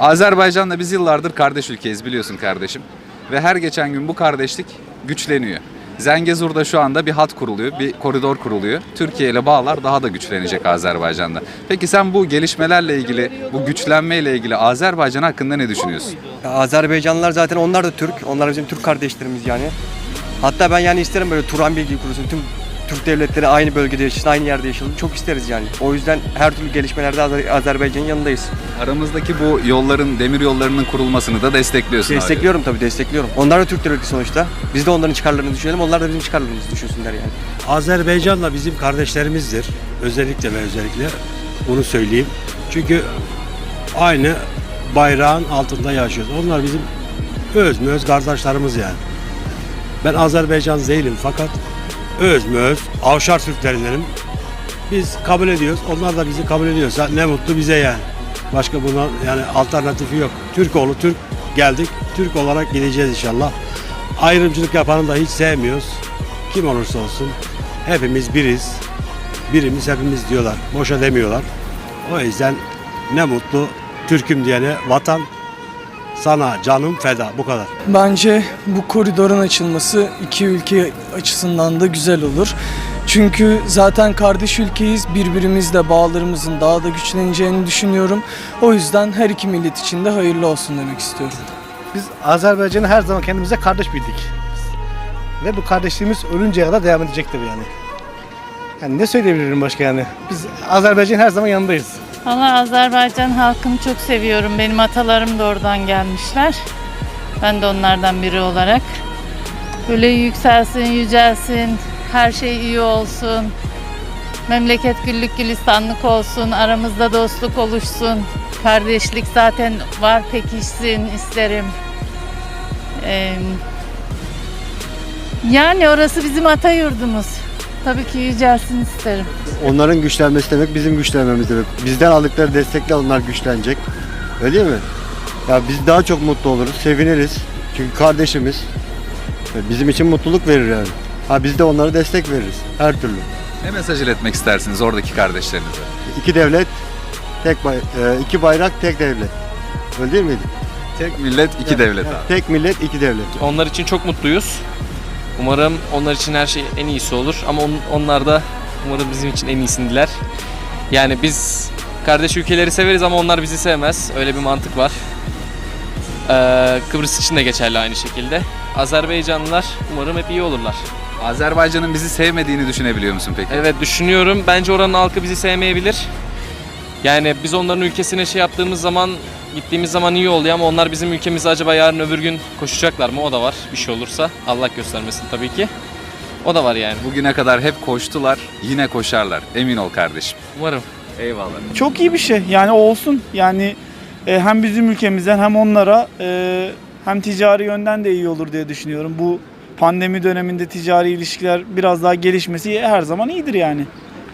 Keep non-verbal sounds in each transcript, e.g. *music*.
Azerbaycan'la biz yıllardır kardeş ülkeyiz biliyorsun kardeşim. Ve her geçen gün bu kardeşlik güçleniyor. Zengezur'da şu anda bir hat kuruluyor, bir koridor kuruluyor. Türkiye ile bağlar daha da güçlenecek Azerbaycan'da. Peki sen bu gelişmelerle ilgili, bu güçlenmeyle ilgili Azerbaycan hakkında ne düşünüyorsun? Azerbaycanlılar zaten onlar da Türk. Onlar bizim Türk kardeşlerimiz yani. Hatta ben yani isterim böyle Turan Bilgi kurulsun. Tüm Türk devletleri aynı bölgede yaşasın, aynı yerde yaşasın. Çok isteriz yani. O yüzden her türlü gelişmelerde Azer- Azerbaycan'ın yanındayız. Aramızdaki bu yolların, demir yollarının kurulmasını da destekliyorsun. abi. Destekliyorum tabii destekliyorum. Onlar da Türk devleti sonuçta. Biz de onların çıkarlarını düşünelim, onlar da bizim çıkarlarımızı düşünsünler yani. Azerbaycan'la bizim kardeşlerimizdir. Özellikle ve özellikle bunu söyleyeyim. Çünkü aynı bayrağın altında yaşıyoruz. Onlar bizim öz mü öz kardeşlerimiz yani. Ben Azerbaycan değilim fakat öz mü öz Avşar Türklerindenim. Biz kabul ediyoruz. Onlar da bizi kabul ediyorsa ne mutlu bize yani. Başka buna yani alternatifi yok. Türk oğlu Türk geldik. Türk olarak gideceğiz inşallah. Ayrımcılık yapanı da hiç sevmiyoruz. Kim olursa olsun hepimiz biriz. Birimiz hepimiz diyorlar. Boşa demiyorlar. O yüzden ne mutlu Türk'üm diyene vatan sana canım feda bu kadar. Bence bu koridorun açılması iki ülke açısından da güzel olur. Çünkü zaten kardeş ülkeyiz. Birbirimizle bağlarımızın daha da güçleneceğini düşünüyorum. O yüzden her iki millet için de hayırlı olsun demek istiyorum. Biz Azerbaycan'ı her zaman kendimize kardeş bildik. Ve bu kardeşliğimiz ölünceye kadar devam edecektir yani. Yani ne söyleyebilirim başka yani? Biz Azerbaycan'ın her zaman yanındayız. Valla Azerbaycan halkını çok seviyorum. Benim atalarım da oradan gelmişler. Ben de onlardan biri olarak. Böyle yükselsin, yücelsin, her şey iyi olsun. Memleket güllük gülistanlık olsun, aramızda dostluk oluşsun. Kardeşlik zaten var pekişsin isterim. Ee, yani orası bizim ata yurdumuz. Tabii ki yücelsin isterim. Onların güçlenmesi demek bizim güçlenmemiz demek. Bizden aldıkları destekle onlar güçlenecek. Öyle değil mi? Ya biz daha çok mutlu oluruz, seviniriz. Çünkü kardeşimiz. Bizim için mutluluk verir yani. Ha biz de onlara destek veririz her türlü. Ne mesaj iletmek istersiniz oradaki kardeşlerinize? İki devlet, tek bay- e, iki bayrak, tek devlet. Öyle değil miydi? Tek millet, iki devlet abi. Tek millet, iki devlet. Onlar için çok mutluyuz. Umarım onlar için her şey en iyisi olur ama on- onlar da umarım bizim için en iyisini diler. Yani biz kardeş ülkeleri severiz ama onlar bizi sevmez. Öyle bir mantık var. Ee, Kıbrıs için de geçerli aynı şekilde. Azerbaycanlılar umarım hep iyi olurlar. Azerbaycan'ın bizi sevmediğini düşünebiliyor musun peki? Evet düşünüyorum. Bence oranın halkı bizi sevmeyebilir. Yani biz onların ülkesine şey yaptığımız zaman gittiğimiz zaman iyi oluyor ama onlar bizim ülkemize acaba yarın öbür gün koşacaklar mı? O da var bir şey olursa. Allah göstermesin tabii ki. O da var yani. Bugüne kadar hep koştular, yine koşarlar. Emin ol kardeşim. Umarım. Eyvallah. Çok iyi bir şey. Yani olsun. Yani e, hem bizim ülkemizden hem onlara e, hem ticari yönden de iyi olur diye düşünüyorum. Bu pandemi döneminde ticari ilişkiler biraz daha gelişmesi her zaman iyidir yani.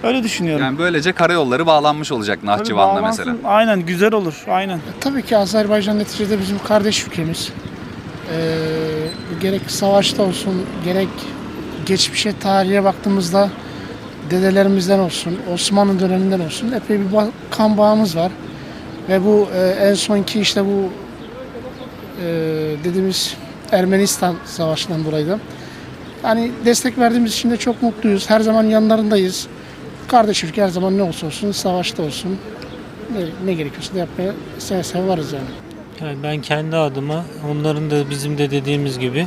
Öyle düşünüyorum. Yani böylece karayolları bağlanmış olacak Nahçıvan'la bağlansın. mesela. Aynen güzel olur. Aynen. Tabii ki Azerbaycan neticede bizim kardeş ülkemiz. Ee, gerek savaşta olsun, gerek geçmişe, tarihe baktığımızda dedelerimizden olsun, Osmanlı döneminden olsun epey bir ba- kan bağımız var. Ve bu e, en sonki işte bu e, dediğimiz Ermenistan Savaşı'ndan dolayı da. Yani destek verdiğimiz için de çok mutluyuz. Her zaman yanlarındayız. Kardeş ülke her zaman ne olsa olsun, savaşta olsun, ne, ne gerekiyorsa da yapmaya seve seve varız yani. Yani ben kendi adıma onların da bizim de dediğimiz gibi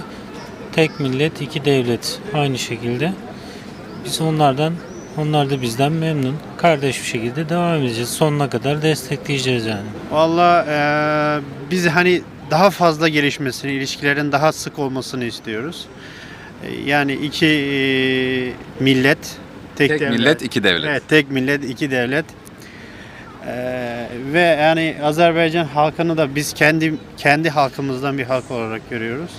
tek millet iki devlet aynı şekilde. Biz onlardan onlar da bizden memnun. Kardeş bir şekilde devam edeceğiz. Sonuna kadar destekleyeceğiz yani. Valla eee, biz hani daha fazla gelişmesini, ilişkilerin daha sık olmasını istiyoruz. E, Yani iki eee, millet, tek, Tek devlet. millet, iki devlet. Evet, tek millet, iki devlet. Eee, ve yani Azerbaycan halkını da biz kendi kendi halkımızdan bir halk olarak görüyoruz.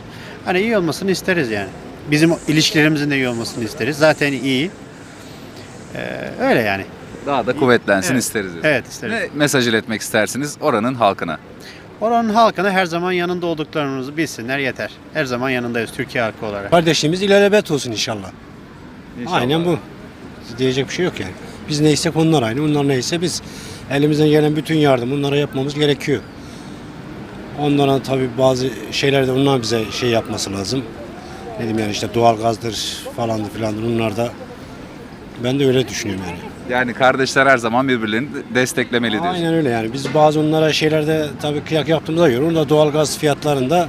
Hani iyi olmasını isteriz yani. Bizim ilişkilerimizin de iyi olmasını isteriz. Zaten iyi. Eee, öyle yani. Daha da kuvvetlensin Evet. isteriz. diyorsun. Evet isteriz. Ne mesaj iletmek istersiniz oranın halkına? Oranın halkına her zaman yanında olduklarımızı bilsinler yeter. Her zaman yanındayız Türkiye halkı olarak. Kardeşliğimiz ilelebet olsun inşallah. Aynen bu. Diyecek bir şey yok yani. Biz neysek onlar aynı, onlar neyse biz. Elimizden gelen bütün yardım onlara yapmamız gerekiyor. Onlara tabii bazı şeyler de onlar bize şey yapması lazım. Ne diyeyim yani işte doğalgazdır falandır filandır onlar da ben de öyle düşünüyorum yani. Yani kardeşler her zaman birbirlerini desteklemeli diyorsun. Aynen öyle yani. Biz bazı onlara şeylerde tabii kıyak yaptığımıza göre onda doğalgaz fiyatlarında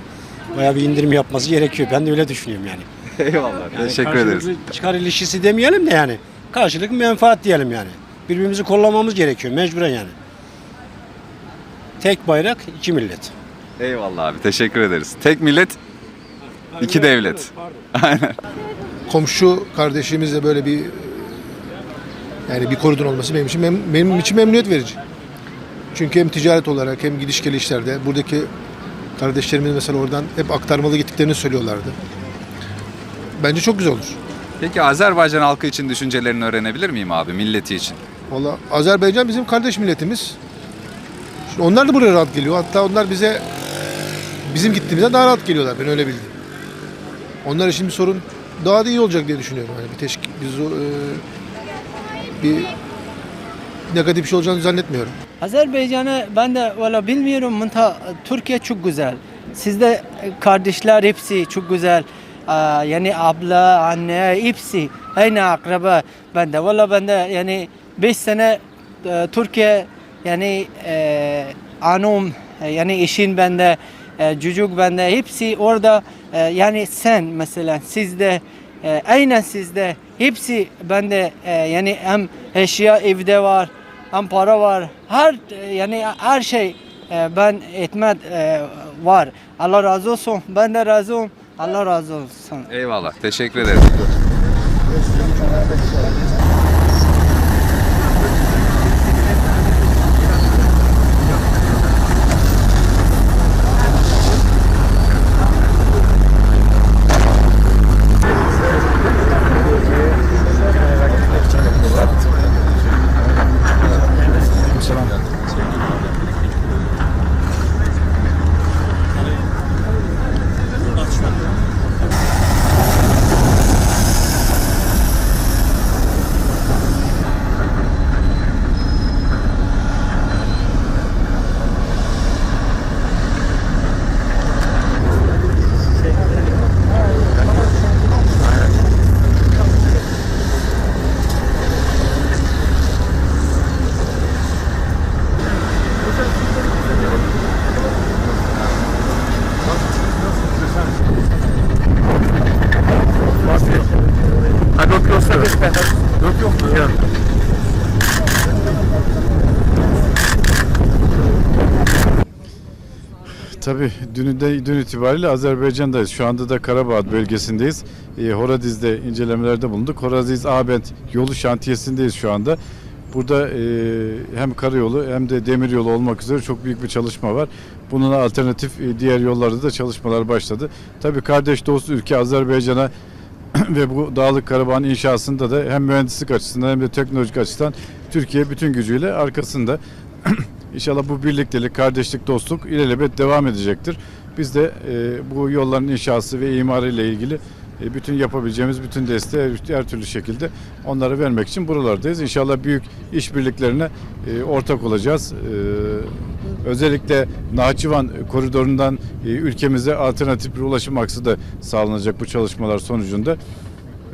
bayağı bir indirim yapması gerekiyor. Ben de öyle düşünüyorum yani. *laughs* Eyvallah. Yani Teşekkür ederiz. karşılıklı Çıkar ilişkisi demeyelim de yani. Karşılıklı menfaat diyelim yani. Birbirimizi kollamamız gerekiyor mecburen yani. Tek bayrak iki millet. Eyvallah abi. Teşekkür ederiz. Tek millet, iki devlet. Komşu kardeşimizle böyle bir yani bir koridor olması benim için mem- benim için memnuniyet verici. Çünkü hem ticaret olarak hem gidiş gelişlerde buradaki kardeşlerimiz mesela oradan hep aktarmalı gittiklerini söylüyorlardı. Bence çok güzel olur. Peki Azerbaycan halkı için düşüncelerini öğrenebilir miyim abi? Milleti için. Valla Azerbaycan bizim kardeş milletimiz. Şimdi onlar da buraya rahat geliyor. Hatta onlar bize bizim gittiğimizde daha rahat geliyorlar. Ben öyle bildim. Onlar için bir sorun daha da iyi olacak diye düşünüyorum. Yani bir teşkil, bir, zo- e, bir negatif bir şey olacağını zannetmiyorum. Azerbaycan'ı ben de valla bilmiyorum. Türkiye çok güzel. Sizde kardeşler hepsi çok güzel. Yani abla, anne hepsi aynı akraba. Ben de valla ben de yani 5 sene e, Türkiye yani e, anum e, yani eşin bende e, çocuk bende hepsi orada e, yani sen mesela sizde e, aynen sizde hepsi bende e, yani hem eşya evde var hem para var. Her e, yani her şey e, ben etmed e, var. Allah razı olsun. Ben de razıyım. Allah razı olsun. Eyvallah. Teşekkür ederim. Tabii dün, dün itibariyle Azerbaycan'dayız. Şu anda da Karabağ bölgesindeyiz. E, Horadiz'de incelemelerde bulunduk. Horadiz Abent yolu şantiyesindeyiz şu anda. Burada e, hem karayolu hem de demiryolu olmak üzere çok büyük bir çalışma var. Bunun alternatif e, diğer yollarda da çalışmalar başladı. Tabii kardeş dost ülke Azerbaycan'a *clears throat* ve bu Dağlık Karabağ'ın inşasında da hem mühendislik açısından hem de teknolojik açıdan Türkiye bütün gücüyle arkasında. *clears throat* İnşallah bu birliktelik, kardeşlik, dostluk ilelebet devam edecektir. Biz de e, bu yolların inşası ve imarı ile ilgili e, bütün yapabileceğimiz bütün desteği her, türlü şekilde onlara vermek için buralardayız. İnşallah büyük işbirliklerine e, ortak olacağız. E, özellikle Nahçıvan koridorundan e, ülkemize alternatif bir ulaşım aksı da sağlanacak bu çalışmalar sonucunda.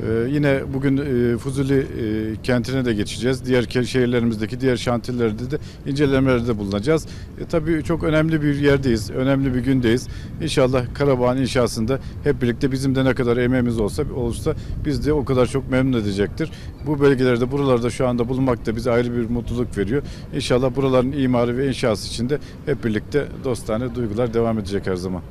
Ee, yine bugün e, Fuzuli e, kentine de geçeceğiz. Diğer şehirlerimizdeki diğer şantillerde de incelemelerde bulunacağız. E, tabii çok önemli bir yerdeyiz. Önemli bir gündeyiz. İnşallah Karabağ'ın inşasında hep birlikte bizim de ne kadar emeğimiz olsa olursa biz de o kadar çok memnun edecektir. Bu bölgelerde buralarda şu anda bulunmak da bize ayrı bir mutluluk veriyor. İnşallah buraların imarı ve inşası içinde hep birlikte dostane duygular devam edecek her zaman.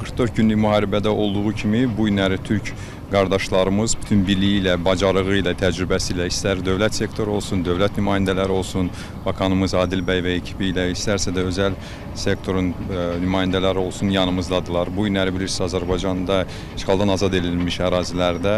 44 günlük müharibədə olduğu kimi bu günləri Türk qardaşlarımız bütün biliyi ilə, bacarığı ilə, təcrübəsi ilə istər dövlət sektoru olsun, dövlət nümayəndələri olsun, bakanımız Adil bəy və ekibi ilə, istərsə də özəl sektorun ə, nümayəndələri olsun yanımızdadılar. Bu günləri bilirsiniz Azərbaycanda işğaldan azad edilmiş ərazilərdə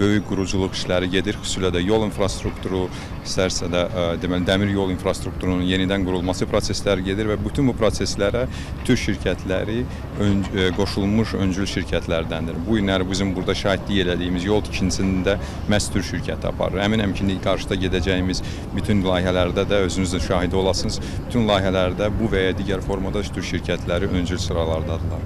böyük quruculuq işləri gedir, xüsusilə də yol infrastrukturu, istərsə də ə, deməli dəmir yol infrastrukturunun yenidən qurulması prosesləri gedir və bütün bu proseslərə Türk şirkətləri ön, ə, qoşulmuş öncül şirkətlərdəndir. Bu günləri bizim burada şahidlik elədiyimiz yol tikintisini də məhz Türk şirkəti aparır. Əminəm ki, qarşıda gedəcəyimiz bütün layihələrdə də özünüz də şahidi olasınız. Bütün layihələrdə bu və ya digər formada Türk şirkətləri öncül sıralardadırlar.